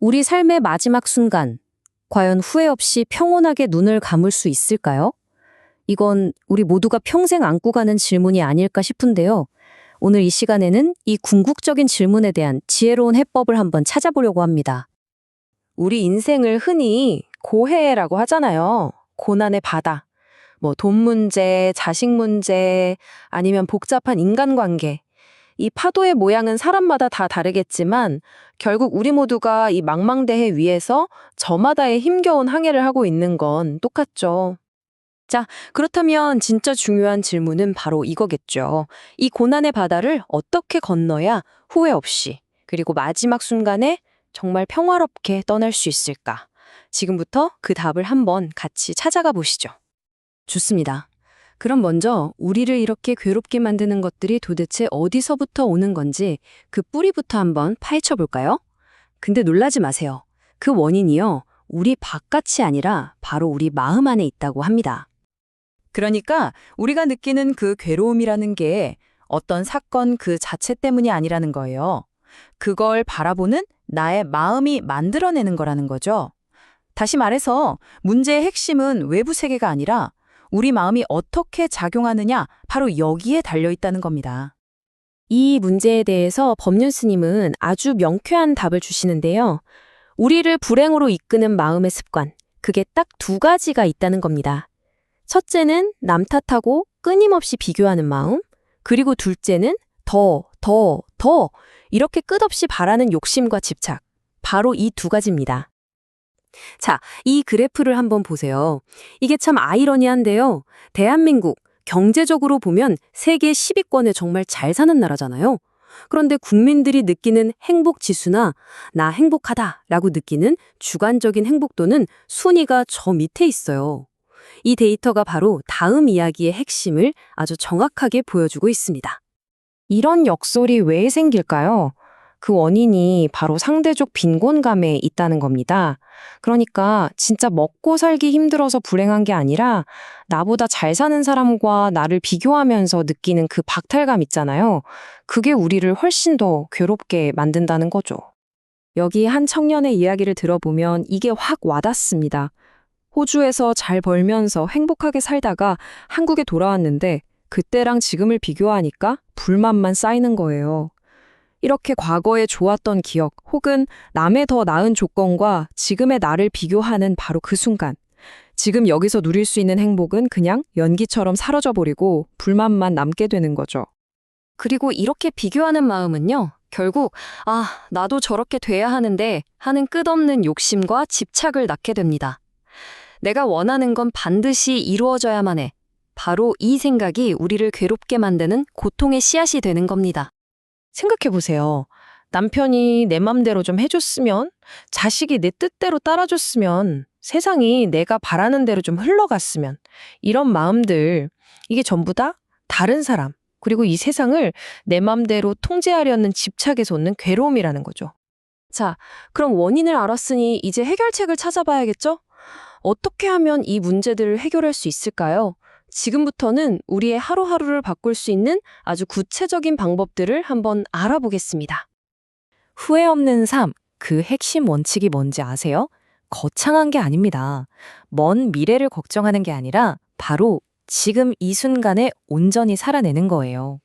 우리 삶의 마지막 순간, 과연 후회 없이 평온하게 눈을 감을 수 있을까요? 이건 우리 모두가 평생 안고 가는 질문이 아닐까 싶은데요. 오늘 이 시간에는 이 궁극적인 질문에 대한 지혜로운 해법을 한번 찾아보려고 합니다. 우리 인생을 흔히 고해라고 하잖아요. 고난의 바다. 뭐 돈 문제, 자식 문제, 아니면 복잡한 인간관계. 이 파도의 모양은 사람마다 다 다르겠지만 결국 우리 모두가 이 망망대해 위에서 저마다의 힘겨운 항해를 하고 있는 건 똑같죠. 자, 그렇다면 진짜 중요한 질문은 바로 이거겠죠. 이 고난의 바다를 어떻게 건너야 후회 없이 그리고 마지막 순간에 정말 평화롭게 떠날 수 있을까? 지금부터 그 답을 한번 같이 찾아가 보시죠. 좋습니다. 그럼 먼저 우리를 이렇게 괴롭게 만드는 것들이 도대체 어디서부터 오는 건지 그 뿌리부터 한번 파헤쳐 볼까요? 근데 놀라지 마세요. 그 원인이요. 우리 바깥이 아니라 바로 우리 마음 안에 있다고 합니다. 그러니까 우리가 느끼는 그 괴로움이라는 게 어떤 사건 그 자체 때문이 아니라는 거예요. 그걸 바라보는 나의 마음이 만들어내는 거라는 거죠. 다시 말해서 문제의 핵심은 외부 세계가 아니라 우리 마음이 어떻게 작용하느냐 바로 여기에 달려 있다는 겁니다. 이 문제에 대해서 법륜 스님은 아주 명쾌한 답을 주시는데요. 우리를 불행으로 이끄는 마음의 습관, 그게 딱 두 가지가 있다는 겁니다. 첫째는 남 탓하고 끊임없이 비교하는 마음, 그리고 둘째는 더, 더, 더 이렇게 끝없이 바라는 욕심과 집착. 바로 이 두 가지입니다. 자, 이 그래프를 한번 보세요. 이게 참 아이러니한데요. 대한민국, 경제적으로 보면 세계 10위권에 정말 잘 사는 나라잖아요. 그런데 국민들이 느끼는 행복 지수나 나 행복하다 라고 느끼는 주관적인 행복도는 순위가 저 밑에 있어요. 이 데이터가 바로 다음 이야기의 핵심을 아주 정확하게 보여주고 있습니다. 이런 역설이 왜 생길까요? 그 원인이 바로 상대적 빈곤감에 있다는 겁니다. 그러니까 진짜 먹고 살기 힘들어서 불행한 게 아니라 나보다 잘 사는 사람과 나를 비교하면서 느끼는 그 박탈감 있잖아요. 그게 우리를 훨씬 더 괴롭게 만든다는 거죠. 여기 한 청년의 이야기를 들어보면 이게 확 와닿습니다. 호주에서 잘 벌면서 행복하게 살다가 한국에 돌아왔는데 그때랑 지금을 비교하니까 불만만 쌓이는 거예요. 이렇게 과거에 좋았던 기억 혹은 남의 더 나은 조건과 지금의 나를 비교하는 바로 그 순간. 지금 여기서 누릴 수 있는 행복은 그냥 연기처럼 사라져 버리고 불만만 남게 되는 거죠. 그리고 이렇게 비교하는 마음은요, 결국, 아, 나도 저렇게 돼야 하는데 하는 끝없는 욕심과 집착을 낳게 됩니다. 내가 원하는 건 반드시 이루어져야만 해. 바로 이 생각이 우리를 괴롭게 만드는 고통의 씨앗이 되는 겁니다. 생각해 보세요. 남편이 내 맘대로 좀 해줬으면, 자식이 내 뜻대로 따라줬으면, 세상이 내가 바라는 대로 좀 흘러갔으면, 이런 마음들, 이게 전부 다 다른 사람, 그리고 이 세상을 내 맘대로 통제하려는 집착에서 오는 괴로움이라는 거죠. 자, 그럼 원인을 알았으니 이제 해결책을 찾아봐야겠죠? 어떻게 하면 이 문제들을 해결할 수 있을까요? 지금부터는 우리의 하루하루를 바꿀 수 있는 아주 구체적인 방법들을 한번 알아보겠습니다. 후회 없는 삶, 그 핵심 원칙이 뭔지 아세요? 거창한 게 아닙니다. 먼 미래를 걱정하는 게 아니라 바로 지금 이 순간에 온전히 살아내는 거예요.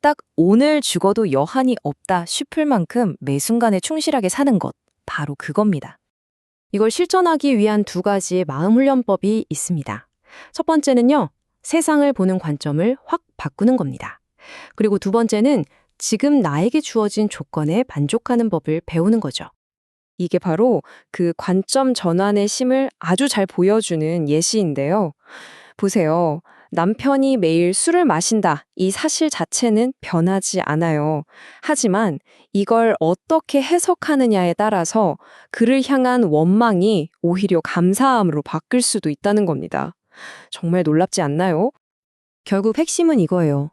딱 오늘 죽어도 여한이 없다 싶을 만큼 매 순간에 충실하게 사는 것, 바로 그겁니다. 이걸 실천하기 위한 두 가지의 마음 훈련법이 있습니다. 첫 번째는요, 세상을 보는 관점을 확 바꾸는 겁니다. 그리고 두 번째는 지금 나에게 주어진 조건에 만족하는 법을 배우는 거죠. 이게 바로 그 관점 전환의 심을 아주 잘 보여주는 예시인데요. 보세요. 남편이 매일 술을 마신다. 이 사실 자체는 변하지 않아요. 하지만 이걸 어떻게 해석하느냐에 따라서 그를 향한 원망이 오히려 감사함으로 바뀔 수도 있다는 겁니다. 정말 놀랍지 않나요? 결국 핵심은 이거예요.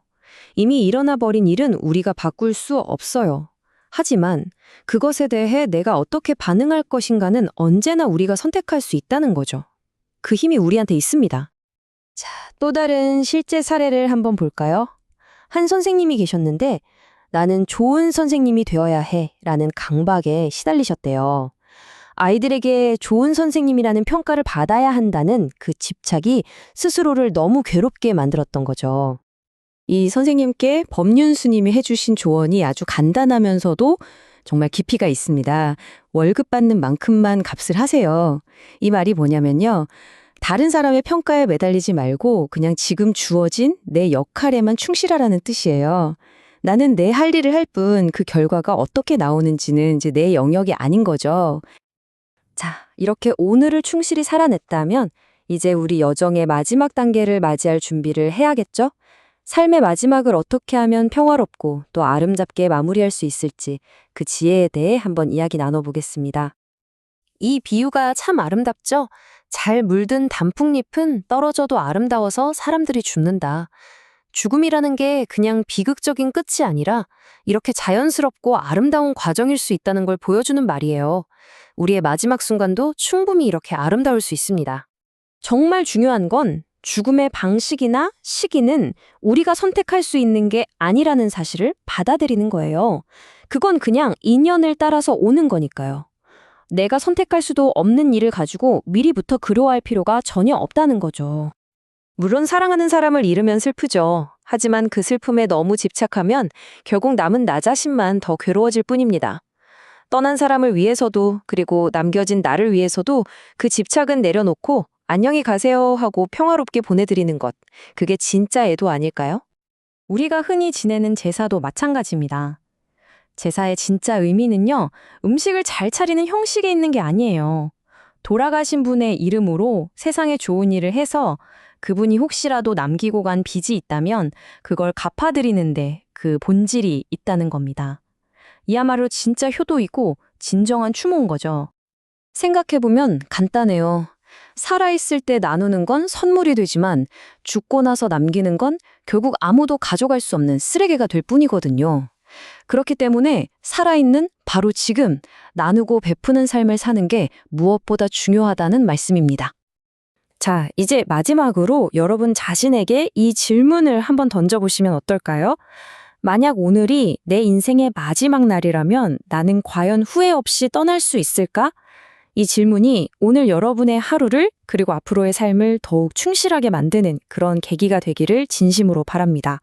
이미 일어나 버린 일은 우리가 바꿀 수 없어요. 하지만 그것에 대해 내가 어떻게 반응할 것인가는 언제나 우리가 선택할 수 있다는 거죠. 그 힘이 우리한테 있습니다. 자, 또 다른 실제 사례를 한번 볼까요? 한 선생님이 계셨는데 나는 좋은 선생님이 되어야 해 라는 강박에 시달리셨대요. 아이들에게 좋은 선생님이라는 평가를 받아야 한다는 그 집착이 스스로를 너무 괴롭게 만들었던 거죠. 이 선생님께 법륜 스님이 해주신 조언이 아주 간단하면서도 정말 깊이가 있습니다. 월급 받는 만큼만 값을 하세요. 이 말이 뭐냐면요. 다른 사람의 평가에 매달리지 말고 그냥 지금 주어진 내 역할에만 충실하라는 뜻이에요. 나는 내 할 일을 할 뿐 그 결과가 어떻게 나오는지는 이제 내 영역이 아닌 거죠. 자, 이렇게 오늘을 충실히 살아냈다면 이제 우리 여정의 마지막 단계를 맞이할 준비를 해야겠죠? 삶의 마지막을 어떻게 하면 평화롭고 또 아름답게 마무리할 수 있을지 그 지혜에 대해 한번 이야기 나눠보겠습니다. 이 비유가 참 아름답죠? 잘 물든 단풍잎은 떨어져도 아름다워서 사람들이 죽는다. 죽음이라는 게 그냥 비극적인 끝이 아니라 이렇게 자연스럽고 아름다운 과정일 수 있다는 걸 보여주는 말이에요. 우리의 마지막 순간도 충분히 이렇게 아름다울 수 있습니다. 정말 중요한 건 죽음의 방식이나 시기는 우리가 선택할 수 있는 게 아니라는 사실을 받아들이는 거예요. 그건 그냥 인연을 따라서 오는 거니까요. 내가 선택할 수도 없는 일을 가지고 미리부터 그리워할 필요가 전혀 없다는 거죠. 물론 사랑하는 사람을 잃으면 슬프죠. 하지만 그 슬픔에 너무 집착하면 결국 남은 나 자신만 더 괴로워질 뿐입니다. 떠난 사람을 위해서도 그리고 남겨진 나를 위해서도 그 집착은 내려놓고 안녕히 가세요 하고 평화롭게 보내드리는 것. 그게 진짜 애도 아닐까요? 우리가 흔히 지내는 제사도 마찬가지입니다. 제사의 진짜 의미는요, 음식을 잘 차리는 형식에 있는 게 아니에요. 돌아가신 분의 이름으로 세상에 좋은 일을 해서 그분이 혹시라도 남기고 간 빚이 있다면 그걸 갚아드리는데 그 본질이 있다는 겁니다. 이야말로 진짜 효도이고 진정한 추모인 거죠. 생각해보면 간단해요. 살아있을 때 나누는 건 선물이 되지만 죽고 나서 남기는 건 결국 아무도 가져갈 수 없는 쓰레기가 될 뿐이거든요. 그렇기 때문에 살아있는 바로 지금 나누고 베푸는 삶을 사는 게 무엇보다 중요하다는 말씀입니다. 자, 이제 마지막으로 여러분 자신에게 이 질문을 한번 던져보시면 어떨까요? 만약 오늘이 내 인생의 마지막 날이라면 나는 과연 후회 없이 떠날 수 있을까? 이 질문이 오늘 여러분의 하루를 그리고 앞으로의 삶을 더욱 충실하게 만드는 그런 계기가 되기를 진심으로 바랍니다.